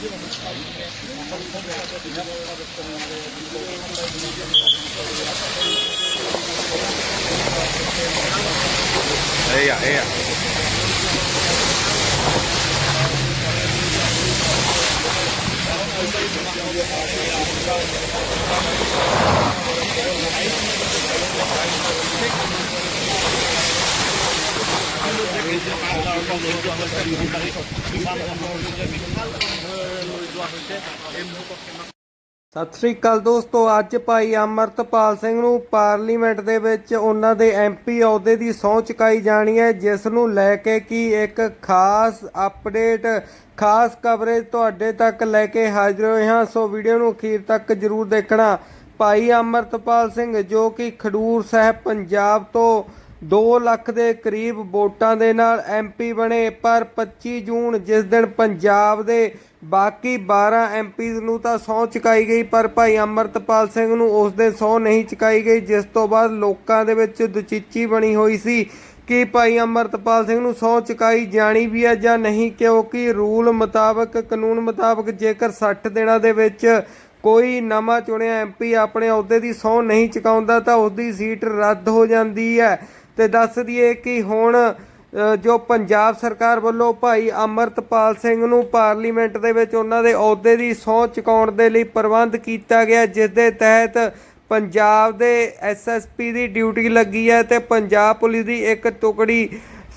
ਇਹ ਆ ਇਹ ਆ ਸਤਿ ਸ੍ਰੀ ਅਕਾਲ ਦੋਸਤੋ, ਅੱਜ ਭਾਈ ਅਮਰਤਪਾਲ ਸਿੰਘ ਨੂੰ ਪਾਰਲੀਮੈਂਟ ਦੇ ਵਿੱਚ ਉਹਨਾਂ ਦੇ ਐਮਪੀ ਅਹੁਦੇ ਦੀ ਸਹੁੰ ਚੁਕਾਈ ਜਾਣੀ ਹੈ, ਜਿਸ ਨੂੰ ਲੈ ਕੇ ਕੀ ਇੱਕ ਖਾਸ ਅਪਡੇਟ, ਖਾਸ ਕਵਰੇਜ ਤੁਹਾਡੇ ਤੱਕ ਲੈ ਕੇ ਹਾਜ਼ਰ ਹੋਏ ਹਾਂ। ਸੋ ਵੀਡੀਓ ਨੂੰ ਅਖੀਰ ਤੱਕ ਜਰੂਰ ਦੇਖਣਾ। ਭਾਈ ਅਮਰਤਪਾਲ ਸਿੰਘ, ਜੋ ਕਿ ਖਡੂਰ ਸਾਹਿਬ, ਪੰਜਾਬ ਤੋਂ 2 ਲੱਖ ਦੇ ਕਰੀਬ ਵੋਟਾਂ ਦੇ ਨਾਲ ਐਮਪੀ ਬਣੇ, ਪਰ 25 ਜੂਨ ਜਿਸ ਦਿਨ ਪੰਜਾਬ ਦੇ ਬਾਕੀ 12 ਐਮਪੀਜ਼ ਨੂੰ ਤਾਂ ਸਹੁੰ ਚੁਕਾਈ ਗਈ, ਪਰ ਭਾਈ ਅਮਰਤਪਾਲ ਸਿੰਘ ਨੂੰ ਉਸ ਦਿਨ ਸਹੁੰ ਨਹੀਂ ਚੁਕਾਈ ਗਈ, ਜਿਸ ਤੋਂ ਬਾਅਦ ਲੋਕਾਂ ਦੇ ਵਿੱਚ ਦੁਚਿੱਚੀ ਬਣੀ ਹੋਈ ਸੀ ਕਿ ਭਾਈ ਅਮਰਤਪਾਲ ਸਿੰਘ ਨੂੰ ਸਹੁੰ ਚੁਕਾਈ ਜਾਣੀ ਵੀ ਹੈ ਜਾਂ ਨਹੀਂ, ਕਿਉਂਕਿ ਰੂਲ ਮੁਤਾਬਕ, ਕਾਨੂੰਨ ਮੁਤਾਬਕ ਜੇਕਰ 60 ਦਿਨਾਂ ਦੇ ਵਿੱਚ ਕੋਈ ਨਵਾਂ ਚੁਣਿਆ ਐਮਪੀ ਆਪਣੇ ਅਹੁਦੇ ਦੀ ਸਹੁੰ ਨਹੀਂ ਚੁਕਾਉਂਦਾ, ਤਾਂ ਉਸ ਦੀ ਸੀਟ ਰੱਦ ਹੋ ਜਾਂਦੀ ਹੈ। ਤੇ ਦੱਸ ਦਈਏ ਕਿ ਹੁਣ ਜੋ ਪੰਜਾਬ ਸਰਕਾਰ ਵੱਲੋਂ ਭਾਈ ਅਮਰਤਪਾਲ ਸਿੰਘ ਨੂੰ ਪਾਰਲੀਮੈਂਟ ਦੇ ਵਿੱਚ ਉਹਨਾਂ ਦੇ ਅਹੁਦੇ ਦੀ ਸਹੁੰ ਚੁਕਾਉਣ ਦੇ ਲਈ ਪ੍ਰਬੰਧ ਕੀਤਾ ਗਿਆ, ਜਿਸ ਦੇ ਤਹਿਤ ਪੰਜਾਬ ਦੇ ਐਸਐਸਪੀ ਦੀ ਡਿਊਟੀ ਲੱਗੀ ਹੈ ਤੇ ਪੰਜਾਬ ਪੁਲਿਸ ਦੀ ਇੱਕ ਟੁਕੜੀ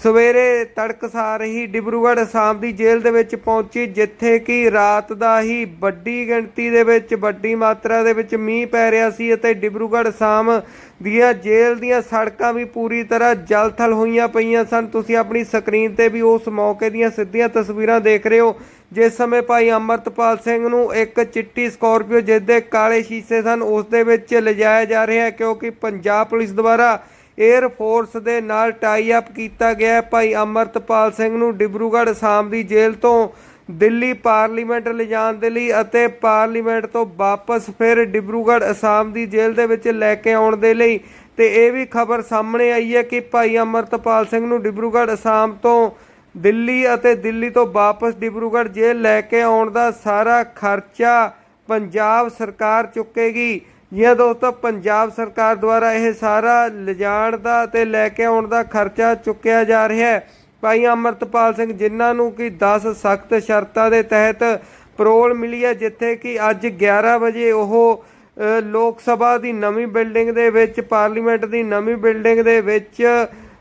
ਸਵੇਰੇ ਤੜਕਸਾਰ ਹੀ ਡਿਬਰੂਗੜ੍ਹ ਅਸਾਮ ਦੀ ਜੇਲ੍ਹ ਦੇ ਵਿੱਚ ਪਹੁੰਚੀ, ਜਿੱਥੇ ਕਿ ਰਾਤ ਦਾ ਹੀ ਵੱਡੀ ਗਿਣਤੀ ਦੇ ਵਿੱਚ ਵੱਡੀ ਮਾਤਰਾ ਦੇ ਵਿੱਚ ਮੀਂਹ ਪੈ ਰਿਹਾ ਸੀ ਅਤੇ ਡਿਬਰੂਗੜ੍ਹ ਅਸਾਮ ਦੀਆਂ ਜੇਲ੍ਹ ਦੀਆਂ ਸੜਕਾਂ ਵੀ ਪੂਰੀ ਤਰ੍ਹਾਂ ਜਲਥਲ ਹੋਈਆਂ ਪਈਆਂ ਸਨ। ਤੁਸੀਂ ਆਪਣੀ ਸਕਰੀਨ ਤੇ ਵੀ ਉਸ ਮੌਕੇ ਦੀਆਂ ਸਿੱਧੀਆਂ ਤਸਵੀਰਾਂ ਦੇਖ ਰਹੇ ਹੋ, ਜਿਸ ਸਮੇਂ ਭਾਈ ਅਮਰਤਪਾਲ ਸਿੰਘ ਨੂੰ ਇੱਕ ਚਿੱਟੀ ਸਕਾਰਪੀਓ ਜਿਸ ਦੇ ਕਾਲੇ ਸ਼ੀਸ਼ੇ ਸਨ, ਉਸ ਦੇ ਵਿੱਚ ਲਿਜਾਇਆ ਜਾ ਰਿਹਾ ਕਿਉਂਕਿ ਪੰਜਾਬ ਪੁਲਿਸ ਦੁਆਰਾ 에ਅਰ ਫੋਰਸ ਦੇ ਨਾਲ ਟਾਈ ਅਪ ਕੀਤਾ ਗਿਆ ਹੈ। ਭਾਈ ਅਮਰਤਪਾਲ ਸਿੰਘ ਨੂੰ ਡਿਬਰੂਗੜ੍ਹ ਅਸਾਮ ਦੀ ਜੇਲ੍ਹ ਤੋਂ ਦਿੱਲੀ ਪਾਰਲੀਮੈਂਟ ਲਿਜਾਣ ਦੇ ਲਈ ਅਤੇ ਪਾਰਲੀਮੈਂਟ ਤੋਂ ਵਾਪਸ ਫਿਰ ਡਿਬਰੂਗੜ੍ਹ ਅਸਾਮ ਦੀ ਜੇਲ੍ਹ ਦੇ ਵਿੱਚ ਲੈ ਕੇ ਆਉਣ ਦੇ ਲਈ। ਤੇ ਇਹ ਵੀ ਖਬਰ ਸਾਹਮਣੇ ਆਈ ਹੈ ਕਿ ਭਾਈ ਅਮਰਤਪਾਲ ਸਿੰਘ ਨੂੰ ਡਿਬਰੂਗੜ੍ਹ ਅਸਾਮ ਤੋਂ ਦਿੱਲੀ ਅਤੇ ਦਿੱਲੀ ਤੋਂ ਵਾਪਸ ਡਿਬਰੂਗੜ੍ਹ ਜੇਲ੍ਹ ਲੈ ਕੇ ਆਉਣ ਦਾ ਸਾਰਾ ਖਰਚਾ ਪੰਜਾਬ ਸਰਕਾਰ ਚੁੱਕੇਗੀ। ਜੀ ਹਾਂ ਦੋਸਤੋ, ਪੰਜਾਬ ਸਰਕਾਰ ਦੁਆਰਾ ਇਹ ਸਾਰਾ ਲਿਜਾਣ ਦਾ ਤੇ ਲੈ ਕੇ ਆਉਣ ਦਾ ਖਰਚਾ ਚੁੱਕਿਆ ਜਾ ਰਿਹਾ ਹੈ। ਭਾਈ ਅਮਰਤਪਾਲ ਸਿੰਘ, ਜਿਨ੍ਹਾਂ ਨੂੰ ਕਿ 10 ਸਖਤ ਸ਼ਰਤਾਂ ਦੇ ਤਹਿਤ ਪਰੋਲ ਮਿਲੀ ਹੈ, ਜਿੱਥੇ ਕਿ ਅੱਜ 11 ਵਜੇ ਉਹ ਲੋਕ ਸਭਾ ਦੀ ਨਵੀਂ ਬਿਲਡਿੰਗ ਦੇ ਵਿੱਚ, ਪਾਰਲੀਮੈਂਟ ਦੀ ਨਵੀਂ ਬਿਲਡਿੰਗ ਦੇ ਵਿੱਚ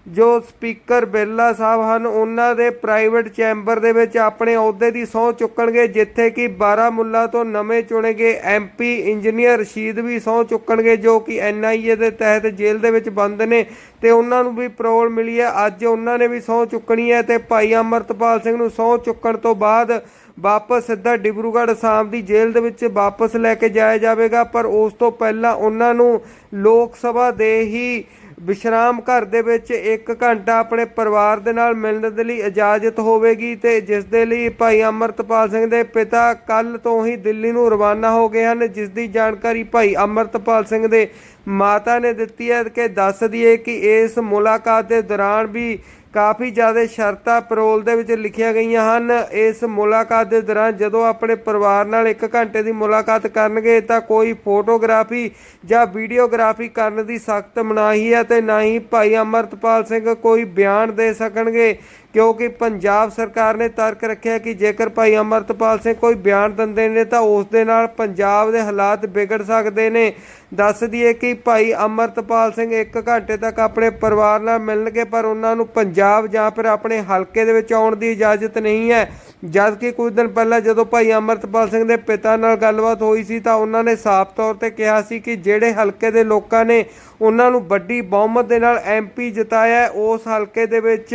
ਜੋ ਸਪੀਕਰ ਬਿਰਲਾ ਸਾਹਿਬ ਹਨ, ਉਹਨਾਂ ਦੇ ਪ੍ਰਾਈਵੇਟ ਚੈਂਬਰ ਦੇ ਵਿੱਚ ਆਪਣੇ ਅਹੁਦੇ ਦੀ ਸਹੁੰ ਚੁੱਕਣਗੇ, ਜਿੱਥੇ ਕਿ ਬਾਰਾਮੁੱਲਾ ਤੋਂ ਨਵੇਂ ਚੁਣੇ ਗਏ ਐਮਪੀ ਇੰਜੀਨੀਅਰ ਰਸ਼ੀਦ ਵੀ ਸਹੁੰ ਚੁੱਕਣਗੇ, ਜੋ ਕਿ ਐਨਆਈਏ ਦੇ ਤਹਿਤ ਜੇਲ੍ਹ ਦੇ ਵਿੱਚ ਬੰਦ ਨੇ। ਤੇ ਉਹਨਾਂ ਨੂੰ ਵੀ ਪਰੋਲ ਮਿਲੀ ਹੈ, ਅੱਜ ਉਹਨਾਂ ਨੇ ਵੀ ਸਹੁੰ ਚੁੱਕਣੀ ਹੈ ਤੇ ਭਾਈ ਅਮਰਤਪਾਲ ਸਿੰਘ ਨੂੰ ਸਹੁੰ ਚੁੱਕਣ ਤੋਂ ਬਾਅਦ ਵਾਪਸ ਸਿੱਧਾ ਡਿਬਰੂਗੜ੍ਹ ਅਸਾਮ ਦੀ ਜੇਲ੍ਹ ਦੇ ਵਿੱਚ ਵਾਪਸ ਲੈ ਕੇ ਜਾਇਆ ਜਾਵੇਗਾ, ਪਰ ਉਸ ਤੋਂ ਪਹਿਲਾਂ ਉਹਨਾਂ ਨੂੰ ਲੋਕ ਸਭਾ ਦੇ ਹੀ ਵਿਸ਼ਰਾਮ ਘਰ ਦੇ ਵਿੱਚ 1 ਘੰਟਾ ਆਪਣੇ ਪਰਿਵਾਰ ਦੇ ਨਾਲ ਮਿਲਣ ਦੇ ਲਈ ਇਜਾਜ਼ਤ ਹੋਵੇਗੀ ਤੇ ਜਿਸ ਦੇ ਲਈ ਭਾਈ ਅਮਰਤਪਾਲ ਸਿੰਘ ਦੇ ਪਿਤਾ ਕੱਲ ਤੋਂ ਹੀ ਦਿੱਲੀ ਨੂੰ ਰਵਾਨਾ ਹੋ ਗਏ ਹਨ। ਜਿਸ ਦੀ ਜਾਣਕਾਰੀ ਭਾਈ ਅਮਰਤਪਾਲ ਸਿੰਘ ਦੇ ਮਾਤਾ ਨੇ ਦਿੱਤੀ ਹੈ ਕਿ ਦੱਸ ਦਈਏ ਕਿ ਇਸ ਮੁਲਾਕਾਤ ਦੇ ਦੌਰਾਨ ਵੀ ਕਾਫੀ ਜ਼ਿਆਦਾ ਸ਼ਰਤਾਂ ਪਰੋਲ ਦੇ ਵਿੱਚ ਲਿਖੀਆਂ ਗਈਆਂ ਹਨ। ਇਸ ਮੁਲਾਕਾਤ ਦੇ ਦੌਰਾਨ ਜਦੋਂ ਆਪਣੇ ਪਰਿਵਾਰ ਨਾਲ 1 ਘੰਟੇ ਦੀ ਮੁਲਾਕਾਤ ਕਰਨਗੇ ਤਾਂ ਕੋਈ ਫੋਟੋਗ੍ਰਾਫੀ ਜਾਂ ਵੀਡੀਓਗ੍ਰਾਫੀ ਕਰਨ ਦੀ ਸਖਤ ਮਨਾਹੀ ਹੈ ਤੇ ਨਾ ਹੀ ਭਾਈ ਅਮਰਤਪਾਲ ਸਿੰਘ ਕੋਈ ਬਿਆਨ ਦੇ ਸਕਣਗੇ। ਕਿਉਂਕਿ ਪੰਜਾਬ ਸਰਕਾਰ ਨੇ ਤਰਕ ਰੱਖਿਆ ਕਿ ਜੇਕਰ ਭਾਈ ਅਮਰਤਪਾਲ ਸਿੰਘ ਕੋਈ ਬਿਆਨ ਦਿੰਦੇ ਨੇ ਤਾਂ ਉਸ ਦੇ ਨਾਲ ਪੰਜਾਬ ਦੇ ਹਾਲਾਤ ਵਿਗੜ ਸਕਦੇ ਨੇ। ਦੱਸ ਦਈਏ ਕਿ ਭਾਈ ਅਮਰਤਪਾਲ ਸਿੰਘ 1 ਘੰਟੇ ਤੱਕ ਆਪਣੇ ਪਰਿਵਾਰ ਨਾਲ ਮਿਲਣਗੇ ਪਰ ਉਹਨਾਂ ਨੂੰ ਪੰਜਾਬ ਜਾਂ ਫਿਰ ਆਪਣੇ ਹਲਕੇ ਦੇ ਵਿੱਚ ਆਉਣ ਦੀ ਇਜਾਜ਼ਤ ਨਹੀਂ ਹੈ। ਜਦ ਕਿ ਕੁਝ ਦਿਨ ਪਹਿਲਾਂ ਜਦੋਂ ਭਾਈ ਅਮਰਤਪਾਲ ਸਿੰਘ ਦੇ ਪਿਤਾ ਨਾਲ ਗੱਲਬਾਤ ਹੋਈ ਸੀ ਤਾਂ ਉਹਨਾਂ ਨੇ ਸਾਫ਼ ਤੌਰ ਤੇ ਕਿਹਾ ਸੀ ਕਿ ਜਿਹੜੇ ਹਲਕੇ ਦੇ ਲੋਕਾਂ ਨੇ ਉਹਨਾਂ ਨੂੰ ਵੱਡੀ ਬਹੁਮਤ ਦੇ ਨਾਲ ਐਮਪੀ ਜਿਤਾਇਆ ਹੈ, ਉਸ ਹਲਕੇ ਦੇ ਵਿੱਚ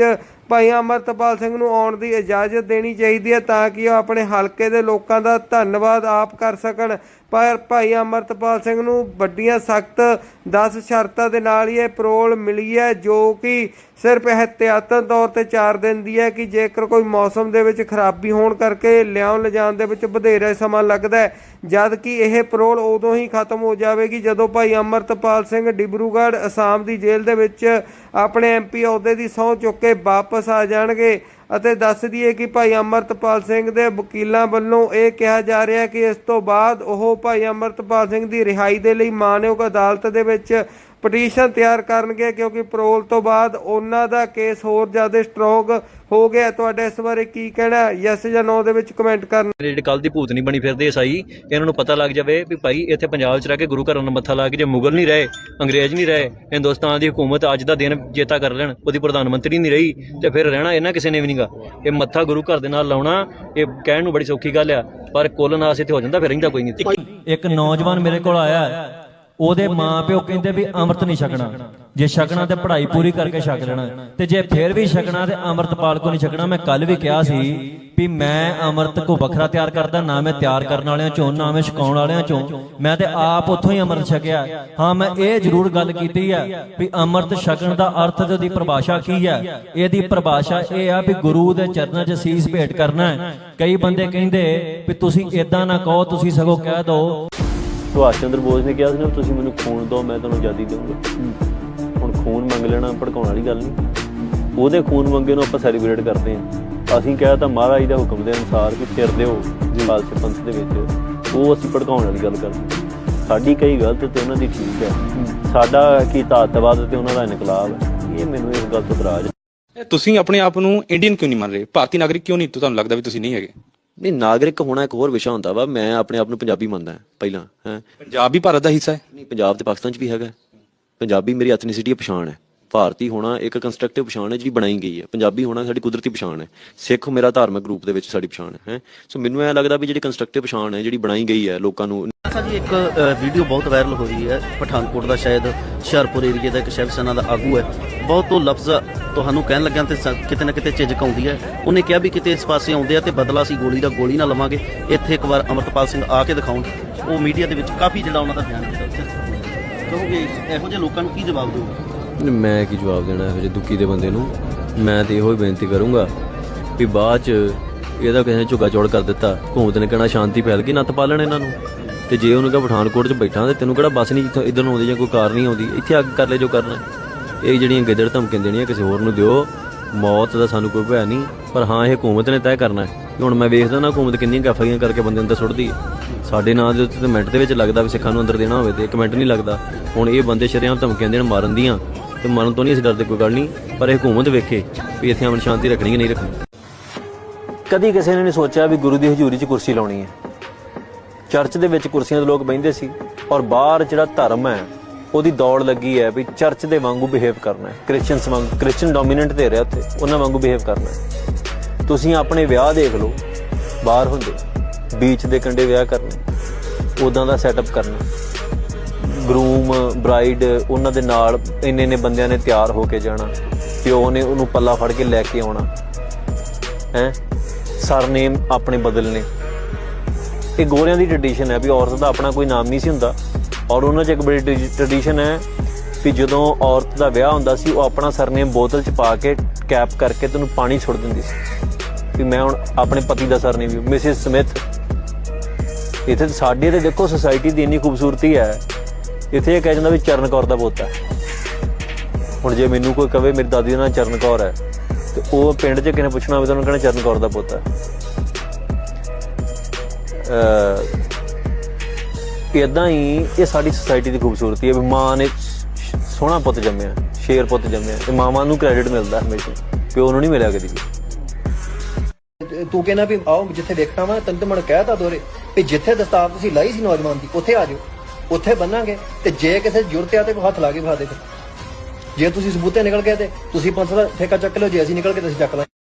ਭਾਈ ਅਮਰਤਪਾਲ ਸਿੰਘ ਨੂੰ ਆਉਣ ਦੀ ਇਜਾਜ਼ਤ ਦੇਣੀ ਚਾਹੀਦੀ ਹੈ ਤਾਂ ਕਿ ਉਹ ਆਪਣੇ ਹਲਕੇ ਦੇ ਲੋਕਾਂ ਦਾ ਧੰਨਵਾਦ ਆਪ ਕਰ ਸਕਣ। ਪਰ ਭਾਈ ਅਮਰਤਪਾਲ ਸਿੰਘ ਨੂੰ ਵੱਡੀਆਂ ਸਖਤ 10 ਸ਼ਰਤਾਂ ਦੇ ਨਾਲ ਹੀ ਇਹ ਪਰੋਲ ਮਿਲੀ ਹੈ, ਜੋ ਕਿ ਸਿਰਫ ਇਹਤਿਆਤਨ ਤੌਰ ਤੇ 4 ਦਿਨ ਦੀ ਹੈ ਕਿ ਜੇਕਰ ਕੋਈ ਮੌਸਮ ਦੇ ਵਿੱਚ ਖਰਾਬੀ ਹੋਣ ਕਰਕੇ ਲਿਆਉਣ ਲਿਜਾਣ ਦੇ ਵਿੱਚ ਵਧੇਰੇ ਸਮਾਂ ਲੱਗਦਾ ਹੈ, ਜਦ ਕਿ ਇਹ ਪਰੋਲ ਉਦੋਂ ਹੀ ਖਤਮ ਹੋ ਜਾਵੇਗੀ ਜਦੋਂ ਭਾਈ ਅਮਰਤਪਾਲ ਸਿੰਘ ਡਿਬਰੂਗੜ੍ਹ, ਅਸਾਮ ਦੀ ਜੇਲ੍ਹ ਦੇ ਵਿੱਚ ਆਪਣੇ ਐਮਪੀ ਅਹੁਦੇ ਦੀ ਸਹੁੰ ਚੁੱਕ ਕੇ ਵਾਪਸ ਆ ਜਾਣਗੇ। ਅਤੇ ਦੱਸ ਦਈਏ ਕਿ ਭਾਈ ਅਮਰਤਪਾਲ ਸਿੰਘ ਦੇ ਵਕੀਲਾਂ ਵੱਲੋਂ ਇਹ ਕਿਹਾ ਜਾ ਰਿਹਾ ਕਿ ਇਸ ਤੋਂ ਬਾਅਦ ਉਹ ਭਾਈ ਅਮਰਤਪਾਲ ਸਿੰਘ ਦੀ ਰਿਹਾਈ ਦੇ ਲਈ ਮਾਨਯੋਗ ਅਦਾਲਤ ਦੇ ਵਿੱਚ ਪਟੀਸ਼ਨ ਤਿਆਰ ਕਰਨਗੇ ਕਿਉਂਕਿ ਪਰੋਲ ਤੋਂ ਬਾਅਦ ਉਹਨਾਂ ਦਾ ਕੇਸ ਹੋਰ ਜ਼ਿਆਦਾ ਸਟਰੋਂਗ ਹੋ ਗਿਆ। ਤੁਹਾਡਾ ਇਸ ਬਾਰੇ ਕੀ ਕਹਿਣਾ ਯੈਸ ਜਾਂ ਨੋ ਦੇ ਵਿੱਚ ਕਮੈਂਟ ਕਰਨਾ। ਜਿਹੜੇ ਕੱਲ ਦੀ ਭੂਤ ਨਹੀਂ ਬਣੀ ਫਿਰਦੇ ਈਸਾਈ ਇਹਨਾਂ ਨੂੰ ਪਤਾ ਲੱਗ ਜਾਵੇ ਵੀ ਭਾਈ ਇੱਥੇ ਪੰਜਾਬ 'ਚ ਰਹਿ ਕੇ ਗੁਰੂ ਘਰਾਂ ਨੂੰ ਮੱਥਾ ਲਾ ਕੇ ਜੇ ਮੁਗਲ ਨਹੀਂ ਰਹੇ ਅੰਗਰੇਜ਼ ਨਹੀਂ ਰਹੇ ਹਿੰਦੁਸਤਾਨ ਦੀ ਹਕੂਮਤ ਅੱਜ ਦਾ ਦਿਨ ਜੇਤਾ ਕਰ ਲੈਣ ਉਹਦੀ ਪ੍ਰਧਾਨ ਮੰਤਰੀ ਨਹੀਂ ਰਹੀ ਤੇ ਫਿਰ ਰਹਿਣਾ ਇਹਨਾਂ ਕਿਸੇ ਨੇ ਵੀ ਨਹੀਂਗਾ ਇਹ ਮੱਥਾ ਗੁਰੂ ਘਰ ਦੇ ਨਾਲ ਲਾਉਣਾ ਇਹ ਕਹਿਣ ਨੂੰ ਬੜੀ ਸੌਖੀ ਗੱਲ ਆ ਪਰ ਕੁੱਲ ਨਾਸ ਇੱਥੇ ਹੋ ਜਾਂਦਾ ਫਿਰ ਰਹਿੰਦਾ ਕੋਈ ਨਹੀਂ। ਇੱਕ ਨੌਜਵਾਨ ਮੇਰੇ ਕੋਲ ਆਇਆ ਉਹਦੇ ਮਾਪਿਓ ਕਹਿੰਦੇ ਵੀ ਅੰਮ੍ਰਿਤ ਨਹੀਂ ਛਕਣਾ। ਜੇ ਛਕਣਾ ਤੇ ਪੜ੍ਹਾਈ ਪੂਰੀ ਕਰਕੇ ਛਕ ਲੈਣਾ। ਤੇ ਜੇ ਫੇਰ ਵੀ ਛਕਣਾ ਤੇ ਅੰਮ੍ਰਿਤਪਾਲ ਕੋ ਨਹੀਂ ਛਕਣਾ। ਮੈਂ ਕੱਲ ਵੀ ਕਿਹਾ ਸੀ ਵੀ ਮੈਂ ਅੰਮ੍ਰਿਤ ਕੋ ਵੱਖਰਾ ਤਿਆਰ ਕਰਦਾ ਨਾ ਮੈਂ ਤਿਆਰ ਕਰਨ ਵਾਲਿਆਂ ਚੋਂ ਨਾ ਮੈਂ ਛਕਾਉਣ ਵਾਲਿਆਂ ਚੋਂ। ਮੈਂ ਤੇ ਆਪ ਉੱਥੋਂ ਹੀ ਅੰਮ੍ਰਿਤ ਛਕਿਆ। ਹਾਂ ਮੈਂ ਇਹ ਜ਼ਰੂਰ ਗੱਲ ਕੀਤੀ ਆ ਵੀ ਅੰਮ੍ਰਿਤ ਛਕਣ ਦਾ ਅਰਥ ਤੇ ਉਹਦੀ ਪਰਿਭਾਸ਼ਾ ਕੀ ਹੈ? ਇਹਦੀ ਪਰਿਭਾਸ਼ਾ ਇਹ ਆ ਵੀ ਗੁਰੂ ਦੇ ਚਰਨਾਂ 'ਚ ਸੀਸ ਭੇਟ ਕਰਨਾ ਹੈ। ਕਈ ਬੰਦੇ ਕਹਿੰਦੇ ਵੀ ਤੁਸੀਂ ਇਦਾਂ ਨਾ ਕਹੋ ਤੁਸੀਂ ਸਗੋਂ ਕਹਿ ਦਿਓ ਸੁਭਾਸ਼ ਚੰਦਰ ਬੋਸ ਨੇ ਕਿਹਾ ਸੀ ਨਾ ਤੁਸੀਂ ਮੈਨੂੰ ਖੂਨ ਦਿਓ ਮੈਂ ਤੁਹਾਨੂੰ ਆਜ਼ਾਦੀ ਦਊਂਗਾ ਹੁਣ ਖੂਨ ਮੰਗ ਲੈਣਾ ਭੜਕਾਉਣ ਵਾਲੀ ਗੱਲ ਨਹੀਂ। ਉਹਦੇ ਖੂਨ ਮੰਗੇ ਨੂੰ ਆਪਾਂ ਸੈਲੀਬ੍ਰੇਟ ਕਰਦੇ ਹਾਂ। ਅਸੀਂ ਕਿਹਾ ਤਾਂ ਮਹਾਰਾਜ ਦਾ ਹੁਕਮ ਦੇ ਅਨੁਸਾਰ ਕਿ ਫਿਰ ਦਿਓ ਖਾਲਸੇ ਪੰਥ ਦੇ ਵਿੱਚ। ਉਹ ਅਸੀਂ ਭੜਕਾਉਣ ਵਾਲੀ ਗੱਲ ਕਰਦੇ ਹਾਂ। ਸਾਡੀ ਕਈ ਗਲਤ ਤੇ ਉਹਨਾਂ ਦੀ ਠੀਕ ਹੈ। ਸਾਡਾ ਕੀ ਤਾਤਵਾਦ ਤੇ ਉਹਨਾਂ ਦਾ ਇਨਕਲਾਬ ਹੈ। ਇਹ ਮੈਨੂੰ ਇਸ ਗੱਲ ਤੋਂ ਇਤਰਾਜ਼ ਹੈ। ਤੁਸੀਂ ਆਪਣੇ ਆਪ ਨੂੰ ਇੰਡੀਅਨ ਕਿਉਂ ਨਹੀਂ ਮੰਨ ਰਹੇ? ਭਾਰਤੀ ਨਾਗਰਿਕ ਕਿਉਂ ਨਹੀਂ? ਤੁਹਾਨੂੰ ਲੱਗਦਾ ਵੀ ਤੁਸੀਂ ਨਹੀਂ ਹੈਗੇ? ਨਹੀਂ ਨਾਗਰਿਕ ਹੋਣਾ ਇੱਕ ਹੋਰ ਵਿਸ਼ਾ ਹੁੰਦਾ ਵਾ ਮੈਂ ਆਪਣੇ ਆਪ ਨੂੰ ਪੰਜਾਬੀ ਮੰਨਦਾ ਪਹਿਲਾਂ ਹੈ। ਪੰਜਾਬ ਵੀ ਭਾਰਤ ਦਾ ਹਿੱਸਾ ਹੈ। ਨਹੀਂ ਪੰਜਾਬ ਤੇ ਪਾਕਿਸਤਾਨ ਚ ਵੀ ਹੈਗਾ। ਪੰਜਾਬੀ ਮੇਰੀ ਐਥਨੀਸਿਟੀ ਪਛਾਣ ਹੈ। ਭਾਰਤੀ ਹੋਣਾ ਇੱਕ ਕੰਸਟਰਕਟਿਵ ਪਛਾਣ ਹੈ ਜਿਹੜੀ ਬਣਾਈ ਗਈ ਹੈ। ਪੰਜਾਬੀ ਹੋਣਾ ਸਾਡੀ ਕੁਦਰਤੀ ਪਛਾਣ ਹੈ। ਸਿੱਖ ਮੇਰਾ ਧਾਰਮਿਕ ਰੂਪ ਦੇ ਵਿੱਚ ਸਾਡੀ ਪਛਾਣ ਹੈ ਹੈਂ। ਸੋ ਮੈਨੂੰ ਐ ਲੱਗਦਾ ਵੀ ਜਿਹੜੀ ਕੰਸਟਰਕਟਿਵ ਪਛਾਣ ਹੈ ਜਿਹੜੀ ਬਣਾਈ ਗਈ ਹੈ ਲੋਕਾਂ ਨੂੰ ਅੱਛਾ ਜੀ ਇੱਕ ਵੀਡੀਓ ਬਹੁਤ ਵਾਇਰਲ ਹੋ ਰਹੀ ਹੈ ਪਠਾਨਕੋਟ ਦਾ ਸ਼ਾਇਦ ਹੁਸ਼ਿਆਰਪੁਰ ਏਰੀਆ ਦਾ ਇੱਕ ਸ਼ਿਵ ਸੈਨਾ ਦਾ ਆਗੂ ਹੈ। ਬਹੁਤ ਉਹ ਲਫ਼ਜ਼ ਤੁਹਾਨੂੰ ਕਹਿਣ ਲੱਗਿਆ ਤੇ ਸ- ਕਿਤੇ ਨਾ ਕਿਤੇ ਝਿਜਕ ਆਉਂਦੀ ਹੈ। ਉਹਨੇ ਕਿਹਾ ਵੀ ਕਿਤੇ ਇਸ ਪਾਸੇ ਆਉਂਦੇ ਆ ਤੇ ਬਦਲਾ ਸੀ ਗੋਲੀ ਦਾ ਗੋਲੀ ਨਾ ਲਵਾਂਗੇ। ਇੱਥੇ ਇੱਕ ਵਾਰ ਅਮਰਤਪਾਲ ਸਿੰਘ ਆ ਕੇ ਦਿਖਾਉਣ। ਉਹ ਮੀਡੀਆ ਦੇ ਵਿੱਚ ਕਾਫੀ ਜਿਹੜਾ ਉਹਨਾਂ ਦਾ ਬਿਆਨ ਦਿੱਤਾ ਕਹੋਗੇ, ਇਹੋ ਜਿਹੇ ਲੋਕਾਂ ਨੂੰ ਕੀ ਜਵਾਬ ਦਿਓਗੇ? ਮੈਂ ਕੀ ਜਵਾਬ ਦੇਣਾ ਇਹੋ ਜਿਹੇ ਦੁਖੀ ਦੇ ਬੰਦੇ ਨੂੰ? ਮੈਂ ਤੇ ਇਹੋ ਹੀ ਬੇਨਤੀ ਕਰੂੰਗਾ ਵੀ ਬਾਅਦ ਚ ਇਹਦਾ ਕਿਸੇ ਨੇ ਝੁੱਗਾ ਚੌੜ ਕਰ ਦਿੱਤਾ ਘੂਮਤ ਨੇ ਕਹਿਣਾ ਸ਼ਾਂਤੀ ਫੈਲ ਗਈ ਨੱਤ ਪਾਲਣ ਇਹਨਾਂ ਨੂੰ। ਤੇ ਜੇ ਉਹਨੂੰ ਕਹ ਪਠਾਨਕੋਟ ਚ ਬੈਠਾ ਤੇ ਤੈਨੂੰ ਕਿਹੜਾ ਬੱਸ ਨਹੀਂ ਜਿੱਥੋਂ ਇਧਰ ਨੂੰ ਆਉਂਦੀ ਜਾਂ ਕੋਈ ਕਾਰ ਨਹੀਂ ਆਉਂਦੀ, ਇੱਥੇ ਅੱਗ ਕਰ ਲੈ ਜੋ ਕਰਨਾ। ਇਹ ਜਿਹੜੀਆਂ ਗਿੱਦੜ ਧਮਕੀਆਂ ਦੇਣੀਆਂ ਕਿਸੇ ਹੋਰ ਨੂੰ ਦਿਓ, ਮੌਤ ਦਾ ਸਾਨੂੰ ਕੋਈ ਭੈ ਨਹੀਂ, ਪਰ ਹਾਂ, ਇਹ ਹਕੂਮਤ ਨੇ ਤੈਅ ਕਰਨਾ ਹੈ। ਕਿ ਹੁਣ ਮੈਂ ਵੇਖਦਾ ਨਾ ਹਕੂਮਤ ਕਿੰਨੀਆਂ ਗਾਫਾਈਆਂ ਕਰਕੇ ਬੰਦੇ ਅੰਦਰ ਸੁੱਟਦੀ ਹੈ। ਸਾਡੇ ਨਾਂ ਦੇ ਉੱਤੇ ਤਾਂ ਮਿੰਟ ਦੇ ਵਿੱਚ ਲੱਗਦਾ ਵੀ ਸਿੱਖਾਂ ਨੂੰ ਅੰਦਰ ਦੇਣਾ ਹੋਵੇ ਤੇ ਇੱਕ ਮਿੰਟ ਨਹੀਂ ਲੱਗਦਾ। ਹੁਣ ਇਹ ਬੰਦੇ ਸ਼ਰੇਆਮ ਧਮਕੀਆਂ ਦੇਣ, ਮਾਰਨ ਦੀਆਂ, ਤੇ ਮਰਨ ਤੋਂ ਨਹੀਂ ਅਸੀਂ ਡਰਦੇ, ਕੋਈ ਗੱਲ ਨਹੀਂ। ਪਰ ਇਹ ਹਕੂਮਤ ਵੇਖੇ ਵੀ ਇੱਥੇ ਅਮਨ ਸ਼ਾਂਤੀ ਰੱਖਣੀ ਕਿ ਨਹੀਂ ਰੱਖਣੀ। ਕਦੀ ਕਿਸੇ ਨੇ ਨਹੀਂ ਸੋਚਿਆ ਵੀ ਗੁਰੂ ਦੀ ਹਜ਼ੂਰੀ 'ਚ ਕੁਰਸੀ ਲਾਉਣੀ ਹੈ। ਚਰਚ ਦੇ ਵਿੱਚ ਕੁਰਸੀਆਂ ਤੇ ਲੋਕ ਬੈਠਦੇ ਸੀ, ਔਰ ਬਾਹਰ ਜਿਹੜਾ ਧਰਮ ਹੈ ਉਹਦੀ ਦੌੜ ਲੱਗੀ ਹੈ ਵੀ ਚਰਚ ਦੇ ਵਾਂਗੂ ਬਿਹੇਵ ਕਰਨਾ ਹੈ। ਕ੍ਰਿਸਚੀਅਨਸ ਵਾਂਗੂ ਕ੍ਰਿਸਚੀਅਨ ਡੋਮੀਨੈਂਟ ਦੇ ਰਿਹਾ ਉੱਥੇ, ਉਹਨਾਂ ਵਾਂਗੂ ਬਿਹੇਵ ਕਰਨਾ ਹੈ। ਤੁਸੀਂ ਆਪਣੇ ਵਿਆਹ ਦੇਖ ਲਓ, ਬਾਹਰ ਹੁੰਦੇ ਬੀਚ ਦੇ ਕੰਢੇ ਵਿਆਹ ਕਰਨੇ ਉਦਾਂ ਦਾ ਸੈਟਅਪ ਕਰਨਾ। ਗਰੂਮ ਬ੍ਰਾਈਡ ਉਹਨਾਂ ਦੇ ਨਾਲ ਇੰਨੇ ਇੰਨੇ ਬੰਦਿਆਂ ਨੇ ਤਿਆਰ ਹੋ ਕੇ ਜਾਣਾ, ਪਿਓ ਨੇ ਉਹਨੂੰ ਪੱਲਾ ਫੜ ਕੇ ਲੈ ਕੇ ਆਉਣਾ, ਹੈ? ਸਰਨੇਮ ਆਪਣੇ ਬਦਲਨੇ। ਇਹ ਗੋਰਿਆਂ ਦੀ ਟ੍ਰੈਡੀਸ਼ਨ ਹੈ ਵੀ ਔਰਤ ਦਾ ਆਪਣਾ ਕੋਈ ਨਾਮ ਨਹੀਂ ਸੀ ਹੁੰਦਾ। ਔਰ ਉਹਨਾਂ 'ਚ ਇੱਕ ਬੜੀ ਟ੍ਰੈਡੀਸ਼ਨ ਹੈ ਕਿ ਜਦੋਂ ਔਰਤ ਦਾ ਵਿਆਹ ਹੁੰਦਾ ਸੀ, ਉਹ ਆਪਣਾ ਸਰਨੇਮ ਬੋਤਲ 'ਚ ਪਾ ਕੇ ਕੈਪ ਕਰਕੇ ਤੈਨੂੰ ਪਾਣੀ ਛੁੱਟ ਦਿੰਦੀ ਸੀ। ਵੀ ਮੈਂ ਹੁਣ ਆਪਣੇ ਪਤੀ ਦਾ ਸਰਨੇਮ ਵੀ ਮਿਸਿਸ ਸਮਿਥ। ਇੱਥੇ ਤਾਂ ਸਾਡੇ ਤੇ ਦੇਖੋ ਸੋਸਾਇਟੀ ਦੀ ਇੰਨੀ ਖੂਬਸੂਰਤੀ ਹੈ, ਇੱਥੇ ਇਹ ਕਹਿ ਜਾਂਦਾ ਵੀ ਚਰਨ ਕੌਰ ਦਾ ਪੋਤਾ ਹੁਣ ਜੇ ਮੈਨੂੰ ਕੋਈ ਕਵੇ ਮੇਰੀ ਦਾਦੀ ਦਾ ਨਾਂ ਚਰਨ ਕੌਰ ਹੈ, ਤੇ ਉਹ ਪਿੰਡ 'ਚ ਕਿਸੇ ਪੁੱਛਣਾ ਹੋਵੇ ਤਾਂ ਉਹਨੂੰ ਕਹਿਣਾ ਚਰਨ ਕੌਰ ਦਾ ਪੋਤਾ ਹੈ? ਇਦਾਂ ਹੀ ਇਹ ਸਾਡੀ ਸੋਸਾਇਟੀ ਦੀ ਖੂਬਸੂਰਤੀ ਹੈ ਵੀ ਮਾਂ ਨੇ ਸੋਹਣਾ ਪੁੱਤ ਜੰਮਿਆ, ਸ਼ੇਰ ਪੁੱਤ ਜੰਮਿਆ, ਤੇ ਮਾਵਾਂ ਨੂੰ ਕ੍ਰੈਡਿਟ ਮਿਲਦਾ ਹਮੇਸ਼ਾ, ਪਿਓ ਨੂੰ ਨਹੀਂ ਮਿਲਿਆ ਕਦੀ ਵੀ। ਤੂੰ ਕਹਿੰਦਾ ਵੀ ਆਓ ਜਿੱਥੇ ਵੇਖਣਾ ਵਾ, ਤੈਨੂੰ ਤੇ ਮਨ ਕਹਿਤਾ ਦੋਰੇ, ਵੀ ਜਿੱਥੇ ਦਸਤਾਰ ਤੁਸੀਂ ਲਾਈ ਸੀ ਨੌਜਵਾਨ ਦੀ, ਉੱਥੇ ਆ ਜਾਓ ਉੱਥੇ ਬੰਨਾਂਗੇ, ਤੇ ਜੇ ਕਿਸੇ ਜ਼ਰੂਰਤ ਆ ਤੇ ਕੋਈ ਹੱਥ ਲਾ ਕੇ ਵਿਖਾ ਦੇ ਫਿਰ। ਜੇ ਤੁਸੀਂ ਸਬੂਤੇ ਨਿਕਲ ਗਏ ਤੇ ਤੁਸੀਂ ਪੰਥ ਦਾ ਠੇਕਾ ਚੱਕ ਲਿਓ, ਜੇ ਅਸੀਂ ਨਿਕਲ ਕੇ ਤੇ ਅਸੀਂ ਚੱਕ ਲਾਂਗੇ।